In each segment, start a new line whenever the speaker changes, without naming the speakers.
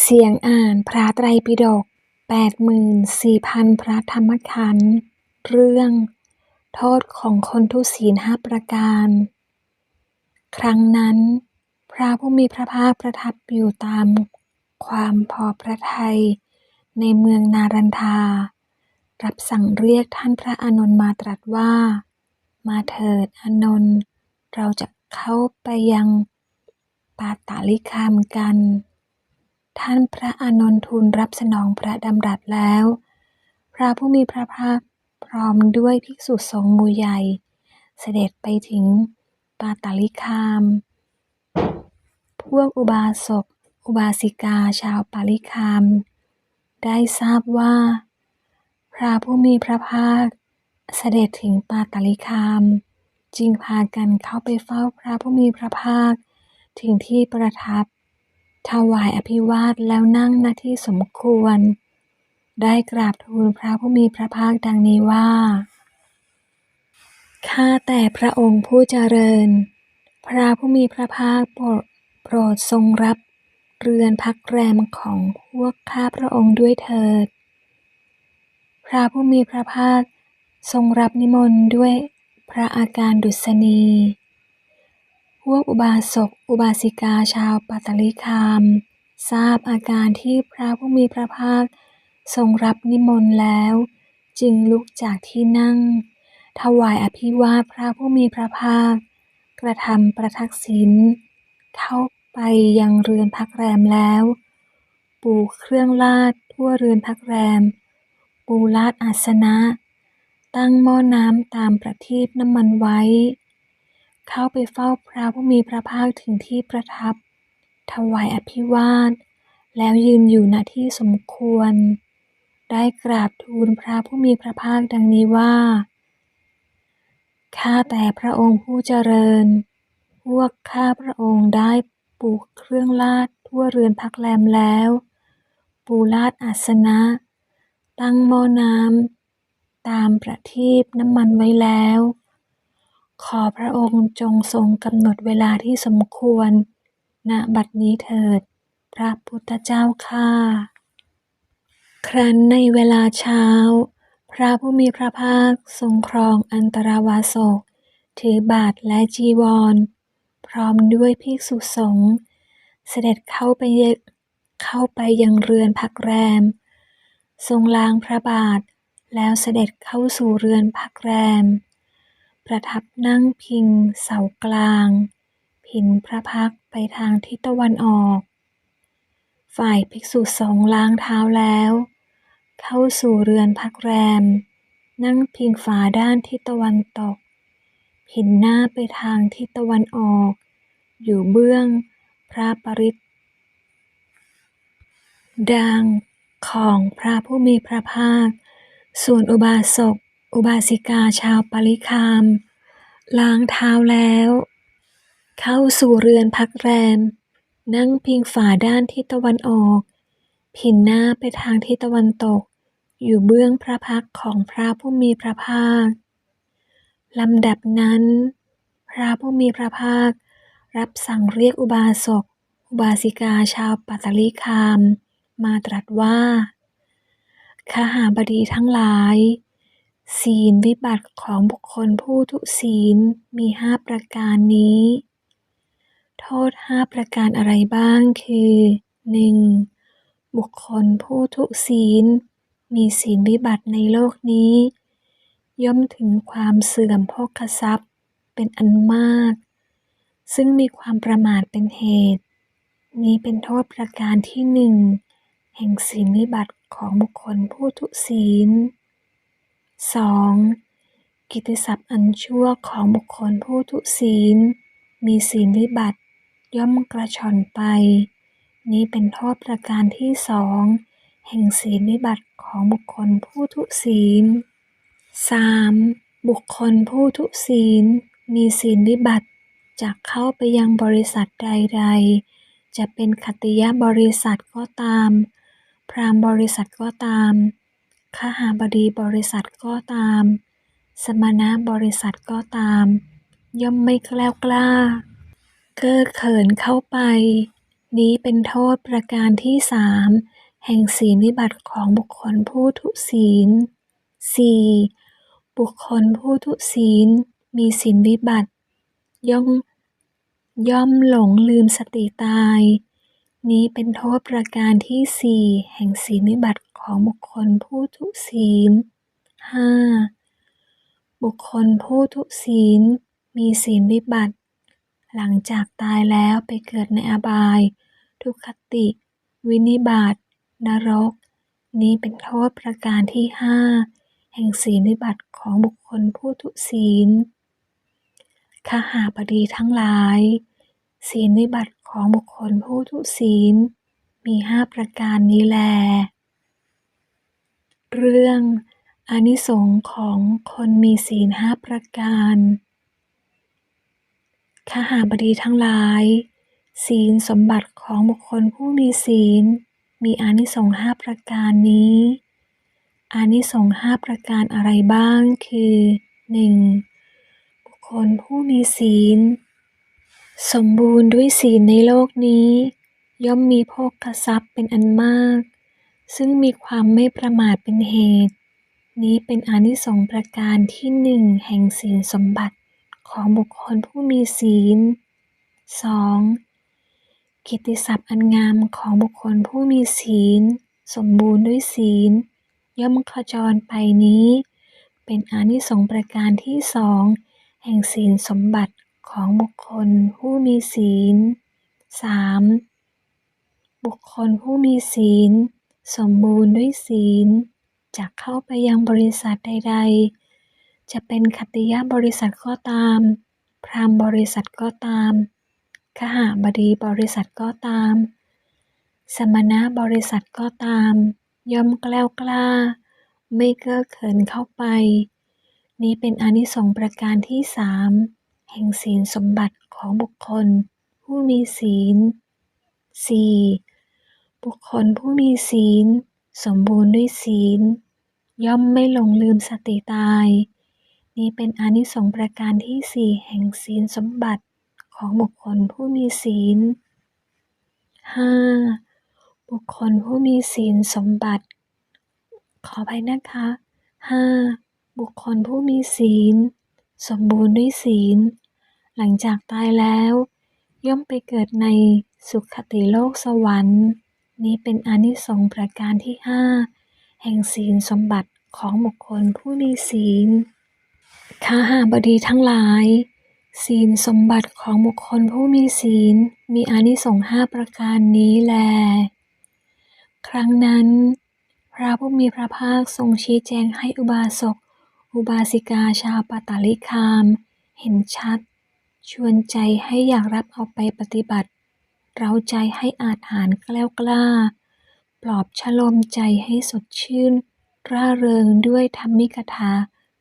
เสียงอ่านพระไตรปิฎกแปดหมื่นสี่พันพระธรรมขันธ์ เรื่อง โทษของคนทุศีลห้าประการ ครั้งนั้น พระผู้มีพระภาคประทับอยู่ตาม ความพอพระทัยในเมืองนารันทา รับสั่งเรียกท่านพระอานนท์มาตรัสว่า มาเถิดอานนท์ เราจะเข้าไปยังปาตาลิคามกัน ท่านพระอานนทูลรับสนองพระดำรัสแล้ว พระผู้มีพระภาคพร้อมด้วยภิกษุสงฆ์มูใหญ่ เสด็จไปถึงปาตาลิคาม พวกอุบาสก อุบาสิกาชาวปาลิคาม ได้ทราบว่า พระผู้มีพระภาค เสด็จถึงปาตาลิคาม จึงพากันเข้าไปเฝ้าพระผู้มีพระภาค ถึงที่ประทับ ถวายอภิวาทแล้วนั่งณที่สมควร ได้กราบทูลพระผู้มีพระภาคดังนี้ว่า ข้าแต่พระองค์ผู้เจริญ พระผู้มีพระภาคโปรดโปรดทรงรับเรือนพักแรมของพวกข้าพระองค์ด้วยเถิด พระผู้มีพระภาคทรงรับนิมนต์ด้วยพระอาการดุษณี พวกอุบาสกอุบาสิกาชาวปัตตลิคาม ทราบอาการที่พระผู้มีพระภาค ทรงรับนิมนต์แล้ว จึงลุกจากที่นั่ง ถวายอภิวาพระผู้มีพระภาค กระทำประทักษิณเข้าไปยังเรือนพักแรมแล้ว ปูเครื่องลาดทั่วเรือนพักแรม ปูลาดอาสนะ ตั้งหม้อน้ำตามประทีปน้ำมันไว้ เข้าไปเฝ้าพระผู้มีพระภาคถึงที่ประทับ ถวายอภิวาท แล้วยืนอยู่ณที่สมควร ได้กราบทูลพระผู้มีพระภาคดังนี้ว่า ข้าแต่พระองค์ผู้เจริญ พวกข้าพระองค์ได้ปูกเครื่องลาดทั่วเรือนพักแรมแล้ว ปูลาดอาสนะ ตั้งหม้อน้ำตามประทีปน้ำมันไว้แล้ว อพระองค์จงทรงกำหนดเวลาที่สมควร ณ บัดนี้เถิด พระพุทธเจ้าข้าครั้นในเวลาเช้า พระผู้มีพระภาคทรงครองอันตรวาสก ถือบาทและจีวร พร้อมด้วยภิกษุสงฆ์เสด็จเข้าไปเข้าไปยังเรือนพักแรม ทรงล้างพระบาทแล้วเสด็จเข้าสู่เรือนพักแรม ประทับนั่งพิงเสากลางผินพระพักไปทางทิศตะวันออก ฝ่ายภิกษุสงฆ์ล้างเท้าแล้ว เข้าสู่เรือนพักแรม นั่งพิงฝาด้านทิศตะวันตกผินหน้าไปทางทิศตะวันออก อยู่เบื้องพระปริดังของพระผู้มีพระภาค ส่วนอุบาสก อุบาสิกาชาวปาลิคาม ล้างเท้าแล้ว เข้าสู่เรือนพักแรม นั่งพิงฝาด้านทิศตะวันออก ผินหน้าไปทางทิศตะวันตก อยู่เบื้องพระพักของพระผู้มีพระภาคลำดับนั้น พระผู้มีพระภาครับสั่งเรียกอุบาสก อุบาสิกาชาวปัตตลิคาม มาตรัสว่าขหาบดีทั้งหลาย ศีลวิบัติของบุคคลผู้ทุศีลมีห้าประการนี้ โทษห้าประการอะไรบ้างคือหนึ่งบุคคลผู้ทุศีล มีศีลวิบัติในโลกนี้ ย่อมถึงความเสื่อมโภคทรัพย์เป็นอันมาก ซึ่งมีความประมาทเป็นเหตุ นี้เป็นโทษประการที่หนึ่งแห่งศีลวิบัติของบุคคลผู้ทุศีล 2. กิตติศัพท์อันชั่วของบุคคลผู้ทุศีล มีศีลวิบัติ ย่อมกระชอนไป นี้เป็นโทษประการที่สองแห่งศีลวิบัติของบุคคลผู้ทุศีล 3. บุคคลผู้ทุศีล มีศีลวิบัติจากเข้าไปยังบริษัทใดๆ จะเป็นขติยบริษัทก็ตาม พรามบริษัทก็ตาม ขหาบดีบริษัทก็ตาม สมณะบริษัทก็ตาม ย่อมไม่แกล้วกล้า เก้อเขินเข้าไป นี้เป็นโทษประการที่สามแห่งศีลวิบัติของบุคคลผู้ทุศีล 4. บุคคลผู้ทุศีลมีศีลวิบัติ ย่อมย่อมหลงลืมสติตาย นี้เป็นโทษประการที่สี่แห่งศีลวิบัติของบุคคลผู้ทุศีล 5. บุคคลผู้ทุศีล มีศีลวิบัติ หลังจากตายแล้วไปเกิดในอบาย ทุกขติ วินิบาตนรก นี้เป็นโทษประการที่ห้าแห่งศีลวิบัติของบุคคลผู้ทุศีลขหาบดีทั้งหลาย ศีลวิบัติ ของบุคคลผู้ทุศีล มีห้าประการนี้แล เรื่องอนิสงส์ของคนมีศีลห้าประการขหาบดีทั้งหลาย ศีลสมบัติของบุคคลผู้มีศีล มีอานิสงส์ห้าประการนี้ อานิสงส์ห้าประการอะไรบ้างคือ 1. บุคคลผู้มีศีล สมบูรณ์ด้วยศีลในโลกนี้ ย่อมมีโภคทรัพย์เป็นอันมาก ซึ่งมีความไม่ประมาทเป็นเหตุ นี้เป็นอนิสงส์ประการที่หนึ่งแห่งศีลสมบัติของบุคคลผู้มีศีล 2. กิติศัพท์อันงามของบุคคลผู้มีศีล สมบูรณ์ด้วยศีล ย่อมขจรไปนี้ เป็นอนิสงส์ประการที่สองแห่งศีลสมบัติ ของบุคคลผู้มีศีล 3. บุคคลผู้มีศีล สมบูรณ์ด้วยศีลจะเข้าไปยังบริษัทใด ๆ จะเป็นขติยบริษัทก็ตาม พรามบริษัทก็ตามขหาบดีบริษัทก็ตาม สมณะบริษัทก็ตาม ย่อมแกล้วกล้า ไม่เก้อเขินเข้าไป นี้เป็นอนิสงส์ประการที่สาม แห่งศีลสมบัติของบุคคล ผู้มีศีล 4. บุคคลผู้มีศีล สมบูรณ์ด้วยศีล ย่อมไม่หลงลืมสติตาย นี้เป็นอนิสงส์ประการที่สี่แห่งศีลสมบัติของบุคคลผู้มีศีล 5. บุคคลผู้มีศีลสมบัติ ขออภัยนะคะ 5. บุคคลผู้มีศีล สมบูรณ์ด้วยศีล หลังจากตายแล้ว ย่อมไปเกิดในสุขติโลกสวรรค์ นี้เป็นอนิสงส์ประการที่ห้าแห่งศีลสมบัติของบุคคลผู้มีศีลข้าหาบดีทั้งหลาย ศีลสมบัติของบุคคลผู้มีศีล มีอนิสงส์ห้าประการนี้แล ครั้งนั้น พระผู้มีพระภาคทรงชี้แจงให้อุบาสก อุบาสิกาชาวปาตาลิคาม เห็นชัด ชวนใจให้อยากรับเอาไปปฏิบัติ เราใจให้อาจหารแกล้วกล้า ปลอบชโลมใจให้สดชื่น ร่าเริงด้วยธรรมิกถา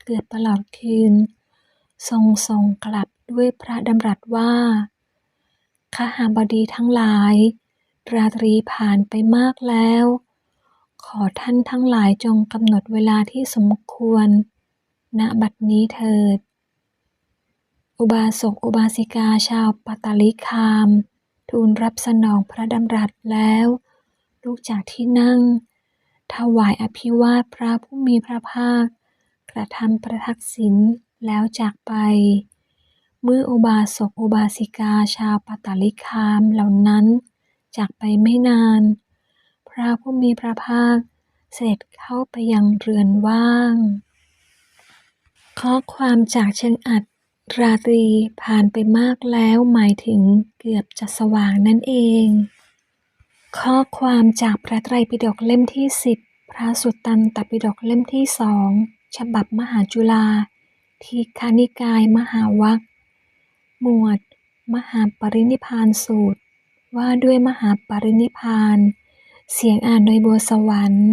เกือบตลอดคืน ทรงส่งกลับด้วยพระดำรัสว่าขหาบดีทั้งหลาย ราตรีผ่านไปมากแล้ว ขอท่านทั้งหลายจงกำหนดเวลาที่สมควร ณ บัดนี้เถิด อุบาสกอุบาสิกาชาวปาตาลิคาม ทูลรับสนองพระดำรัสแล้ว ลุกจากที่นั่ง ถวายอภิวาทพระผู้มีพระภาค กระทำประทักษิณแล้วจากไป เมื่ออุบาสกอุบาสิกาชาวปาตาลิคามเหล่านั้น จากไปไม่นาน พระผู้มีพระภาคเสด็จเข้าไปยังเรือนว่าง ข้อความจากเชิงอัด ราตรีผ่านไปมากแล้วหมายถึงเกือบจะสว่างนั่นเอง ข้อความจากพระไตรปิฎกเล่มที่สิบพระสุตตันตปิฎกเล่มที่สองฉบับมหาจุฬาทีฆานิกายมหาวัคหมวด มหาปรินิพานสูตร ว่าด้วยมหาปรินิพาน เสียงอ่านโดยบัวสวรรค์